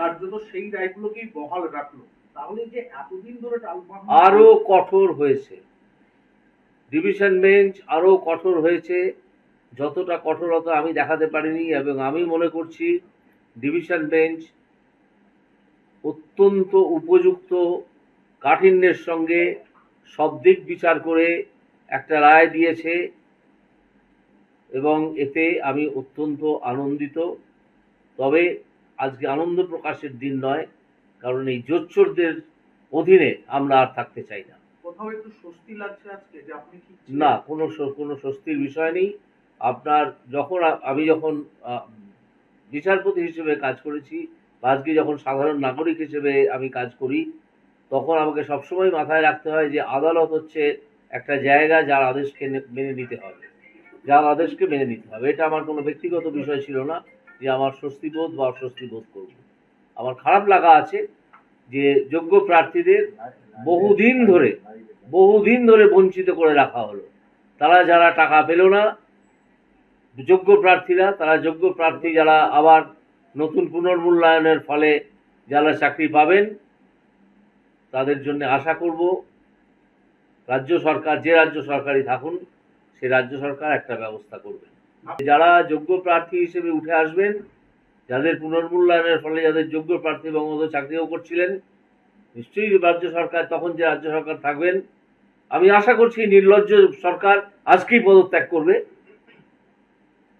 কার্যত সেই রায়গুলোকেই বহাল রাখল। তাহলে যে এতদিন ধরে আরও কঠোর হয়েছে। ডিভিশন বেঞ্চ আরও কঠোর হয়েছে। যতটা কঠোরতা আমি দেখাতে পারিনি এবং আমি মনে করছি ডিভিশন বেঞ্চ অত্যন্ত উপযুক্ত কাঠিন্যের সঙ্গে সব দিক বিচার করে একটা রায় দিয়েছে এবং এতে আমি অত্যন্ত আনন্দিত। তবে আজকে আনন্দ প্রকাশের দিন নয় কারণ এই জোচ্চোরদের অধীনে আমরা আর থাকতে চাই না। না কোনো কোনো স্বস্তির বিষয় নেই। আপনার যখন আমি যখন বিচারপতি হিসেবে কাজ করেছি বা আজকে যখন সাধারণ নাগরিক হিসেবে আমি কাজ করি তখন আমাকে সবসময় মাথায় রাখতে হয় যে আদালত হচ্ছে একটা জায়গা যার আদেশকে মেনে নিতে হবে। যার আদেশকে মেনে নিতে হবে। এটা আমার কোনো ব্যক্তিগত বিষয় ছিল না। যে আমার স্বস্তিবোধ বা অস্বস্তি বোধ করব। আমার খারাপ লাগা আছে যে যোগ্য প্রার্থীদের বহুদিন ধরে বহুদিন ধরে বঞ্চিত করে রাখা হলো। তারা যারা টাকা পেল না, যোগ্য প্রার্থীরা, তারা যোগ্য প্রার্থী যারা আবার নতুন পুনর্মূল্যায়নের ফলে যারা চাকরি পাবেন, তাদের জন্য আশা করব রাজ্য সরকার, যে রাজ্য সরকারই থাকুন, সে রাজ্য সরকার একটা ব্যবস্থা করবেন যারা যোগ্য প্রার্থী হিসেবে উঠে আসবেন, যাদের পুনর্মূল্যায়নের ফলে যাদের যোগ্য প্রার্থী বঙ্গবন্ধু চাকরিও করছিলেন, নিশ্চয়ই রাজ্য সরকার, তখন যে রাজ্য সরকার থাকবেন, আমি আশা করছি নির্লজ্জ সরকার আজকেই পদত্যাগ করবে।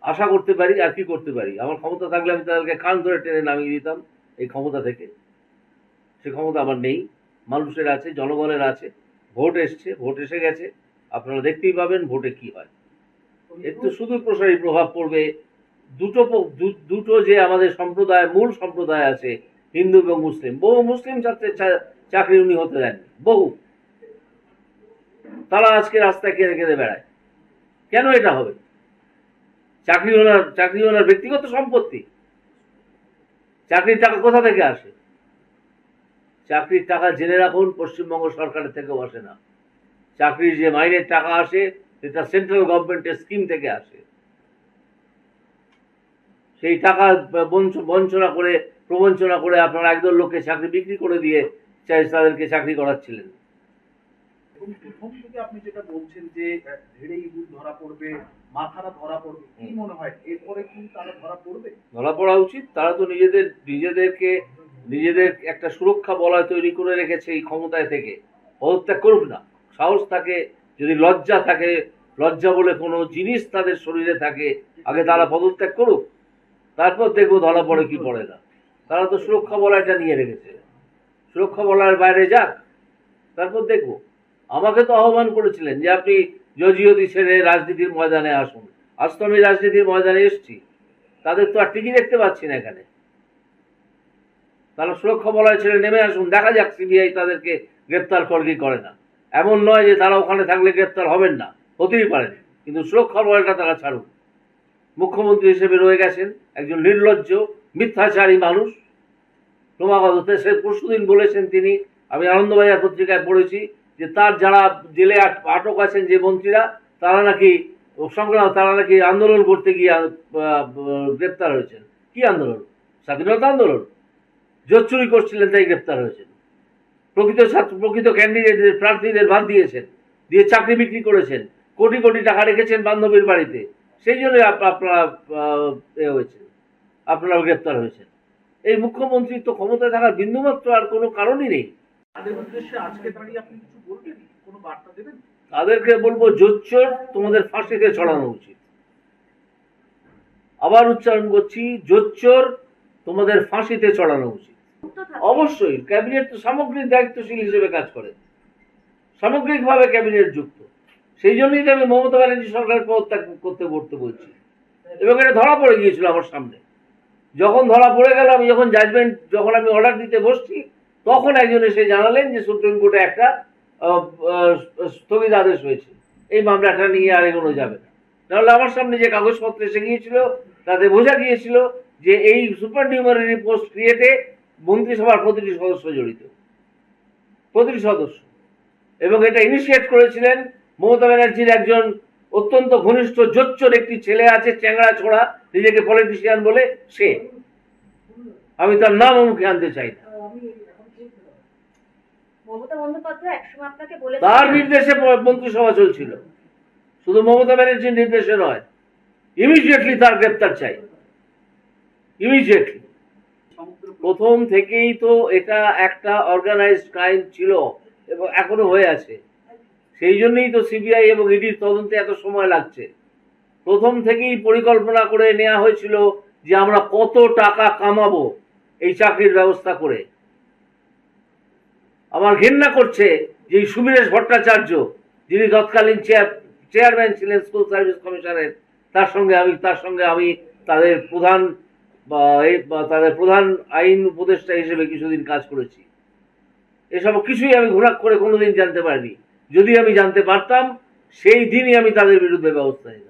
আশা করতে পারি, আর কি করতে পারি? আমার ক্ষমতা থাকলে আমি তাদেরকে কান ধরে টেনে নামিয়ে দিতাম এই ক্ষমতা থেকে। সে ক্ষমতা আমার নেই। মানুষের আছে, জনগণের আছে। ভোট এসছে, ভোট এসে গেছে। আপনারা দেখতেই পাবেন ভোটে কি হয়। তো শুধু প্রসারী প্রভাব পড়বে। দুটো দুটো যে আমাদের সম্প্রদায়, মূল সম্প্রদায় আছে, হিন্দু এবং মুসলিম, বহু মুসলিম ছাত্রের চাকরি উনি হতে দেননি বহু। তারা আজকে রাস্তায় কেঁদে কেঁদে বেড়ায়। কেন এটা হবে? চাকরি ওনার চাকরি ওনার ব্যক্তিগত সম্পত্তি। চাকরির টাকা কোথা থেকে আসে? চাকরির টাকা জেনে রাখুন, পশ্চিমবঙ্গ সরকারের থেকেও আসে না। চাকরির যে মাইনের টাকা আসে সেটা সেন্ট্রাল গভর্নমেন্টের স্কিম থেকে আসে। সেই টাকা বঞ্চনা করে প্রবঞ্চনা করে আপনারা একদল লোককে চাকরি বিক্রি করে দিয়ে চাই তাদেরকে চাকরি করাচ্ছিলেন। প্রথম থেকে আপনি যেটা বলছেন যে আহ, ইঁদুর ধরা পড়বে মাথারা ধরা পড়বে কি মনে হয়? এরপরে কি তারা ধরা পড়বে? ধরা পড়া উচিত। তারা তো নিজেদের নিজেদেরকে নিজেদের একটা সুরক্ষা বলয় তৈরি করে রেখেছে এই ক্ষমতায় থেকে। পদত্যাগ করুক না। সাহস থাকে যদি লজ্জা থাকে, লজ্জা বলে কোনো জিনিস তাদের শরীরে থাকে, আগে তারা পদত্যাগ করুক, তারপর দেখব ধরা পড়ে কি পড়ে না। তারা তো সুরক্ষা বলয়টা নিয়ে রেখেছে। সুরক্ষা বলয়ের বাইরে যাক, তারপর দেখব। আমাকে তো আহ্বান করেছিলেন যে আপনি জজিওদি ছেড়ে রাজনীতির ময়দানে আসুন। আজ তো আমি রাজনীতির ময়দানে এসেছি। তাদের তো আর টিকি দেখতে পাচ্ছি না এখানে। তারা সুরক্ষা বলয় ছেড়ে নেমে আসুন, দেখা যাক সিবিআই তাদেরকে গ্রেপ্তার করে কি করে না। এমন নয় যে তারা ওখানে থাকলে গ্রেপ্তার হবেন না, হতেই পারেন কিন্তু সুরক্ষা বলয়টা তারা ছাড়ুন মুখ্যমন্ত্রী হিসেবে রয়ে গেছেন একজন নির্লজ্জ, মিথ্যাচারী মানুষ। ক্রমাগত সে পরশুদিন বলেছেন তিনি, আমি আনন্দবাজার পত্রিকায় পড়েছি যে তার যারা জেলে আট- আটক আছেন যে মন্ত্রীরা, তারা নাকি সংগ্রাম, তারা নাকি আন্দোলন করতে গিয়ে গ্রেপ্তার হয়েছেন। কি আন্দোলন? স্বাধীনতা আন্দোলন? জোর চুরি করছিলেন তাই গ্রেপ্তার হয়েছেন। প্রকৃত ছাত্র প্রকৃত ক্যান্ডিডেটদের প্রার্থীদের বাদ দিয়েছেন দিয়ে চাকরি বিক্রি করেছেন কোটি কোটি টাকা রেখেছেন বান্ধবীর বাড়িতে। সেই জন্য আপনারা এ হয়েছেন আপনারাও গ্রেপ্তার হয়েছেন। এই মুখ্যমন্ত্রী তো ক্ষমতায় থাকার বিন্দুমাত্র আর কোনো কারণই নেই। উদ্দেশ্যে আজকে দাঁড়িয়ে আপনি কিছু বলবেন? কোনো বার্তা দেবেন? তাদেরকে বলব জোচ্চোর তোমাদের ফাঁসিতে ছড়ানো উচিত। আবার উচ্চারণ করছি জোচ্চোর তোমাদের ফাঁসিতে চড়ানো উচিত। অবশ্যই, ক্যাবিনেট তো সামগ্রিক দায়িত্বশীল হিসেবে কাজ করে। সামগ্রিকভাবে ক্যাবিনেট যুক্ত। সেই জন্যই তো আমি মমতা ব্যানার্জি সরকারের পদত্যাগ করতে করতে বলছি এবং এটা ধরা পড়ে গিয়েছিল আমার সামনে। যখন ধরা পড়ে গেল, আমি যখন জাজমেন্ট যখন আমি অর্ডার দিতে বসছি, তখন একজন এসে জানালেন যে সুপ্রিম কোর্টে একটা স্থগিত আদেশ হয়েছে। এই মামলাটা নিয়ে আর এগোনো যাবে না। নাহলে আমার সামনে যে কাগজপত্র এসে গিয়েছিল, তাতে বোঝা গিয়েছিল যে এই সুপার নিউমারি পোস্ট ক্রিয়েটে মন্ত্রিসভার প্রতিটি সদস্য জড়িত। প্রতিটি সদস্য। এবং এটা ইনিশিয়েট করেছিলেন মমতা ব্যানার্জির একজন অত্যন্ত ঘনিষ্ঠ জোচ্চোর একটি ছেলে আছে চ্যাংড়া ছোড়া নিজেকে পলিটিশিয়ান বলে সে। আমি তার নাম মুখে আনতে চাই না। তার নির্দেশে মন্ত্রিসভা চলছিল। শুধু মমতা ব্যানার্জির নির্দেশে নয় ইমিডিয়েটলি তার গ্রেপ্তার চাই। ইমিডিয়েটলি প্রথম থেকেই তো এটা একটা অর্গানাইজড ক্রাইম ছিল এবং এখনও হয়ে আছে। সেই জন্যই তো সিবিআই এবং ইডির তদন্তে এত সময় লাগছে। প্রথম থেকেই পরিকল্পনা করে নেওয়া হয়েছিল যে আমরা কত টাকা কামাবো এই চাকরির ব্যবস্থা করে। আমার ঘেন্না করছে যে সুবীরেশ ভট্টাচার্য, যিনি তৎকালীন চেয়ার চেয়ারম্যান ছিলেন স্কুল সার্ভিস কমিশনের তার সঙ্গে আমি, তার সঙ্গে আমি তাদের প্রধান বা তাদের প্রধান আইন উপদেষ্টা হিসেবে কিছুদিন কাজ করেছি। এসব কিছুই আমি ঘোরাক করে কোনোদিন জানতে পারিনি। যদি আমি জানতে পারতাম, সেই দিনই আমি তাদের বিরুদ্ধে ব্যবস্থা নিতাম।